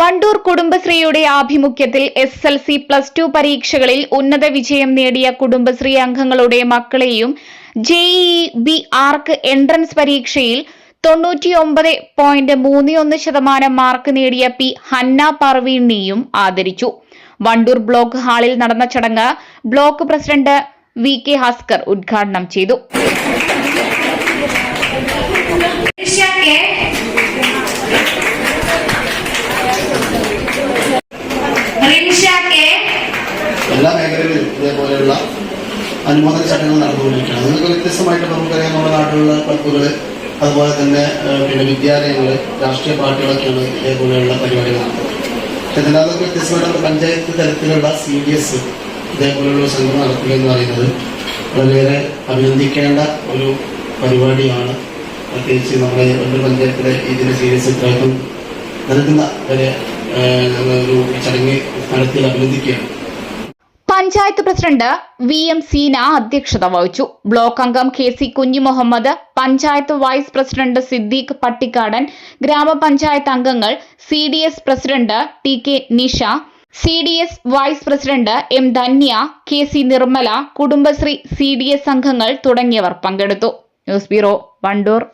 വണ്ടൂർ കുടുംബശ്രീയുടെ ആഭിമുഖ്യത്തിൽ S L C plus two പരീക്ഷകളിൽ ഉന്നത വിജയം നേടിയ കുടുംബശ്രീ അംഗങ്ങളുടെ മക്കളെയും ജെഇഇ ബി ആർക്ക് എൻട്രൻസ് പരീക്ഷയിൽ തൊണ്ണൂറ്റിയൊമ്പത് പോയിന്റ് മൂന്ന് ഒന്ന് ശതമാനം മാർക്ക് നേടിയ പി ഹന്ന പർവീണിയും ആദരിച്ചു. വണ്ടൂർ ബ്ലോക്ക് ഹാളിൽ നടന്ന ചടങ്ങ് block president V K Haskar ഉദ്ഘാടനം ചെയ്തു. എല്ലാ മേഖലകളിലും ഇതേപോലെയുള്ള അനുമോദന ചടങ്ങുകൾ നടന്നുകൊണ്ടിരിക്കുകയാണ്. നിങ്ങൾക്ക് വ്യത്യസ്തമായിട്ട് നമുക്കറിയാം നമ്മുടെ നാട്ടിലുള്ള ക്ലബ്ബുകൾ അതുപോലെ തന്നെ പിന്നെ വിദ്യാലയങ്ങൾ രാഷ്ട്രീയ പാർട്ടികളൊക്കെയാണ് ഇതേപോലെയുള്ള പരിപാടികൾ നടത്തുന്നത്. പക്ഷെ ഇതിനകത്ത് വ്യത്യസ്തമായിട്ട് പഞ്ചായത്ത് തലത്തിലുള്ള സി ഡി എസ് ഇതേപോലെയുള്ള സംഘം നടത്തുക എന്ന് പറയുന്നത് വളരെയേറെ അഭിനന്ദിക്കേണ്ട ഒരു പരിപാടിയാണ്. പ്രത്യേകിച്ച് നമ്മുടെ ഒരു പഞ്ചായത്തിലെ ഇതിന് സി ഡി എസ് ഉത്തരവാദിത്വം നൽകുന്ന വരെ ഞങ്ങളൊരു ചടങ്ങ് നടത്തി അഭിനന്ദിക്കുകയാണ്. Panchayat president V M Seena അധ്യക്ഷത വഹിച്ചു. ബ്ലോക്ക് അംഗം K C Kunhimuhammad panchayat vice president Siddique Pattikkadan ഗ്രാമപഞ്ചായത്ത് അംഗങ്ങൾ C D S president T K Nisha C D S vice president M Dhanya K C Nirmala Kudumbashree C D S അംഗങ്ങൾ തുടങ്ങിയവർ പങ്കെടുത്തു. News bureau Wandoor.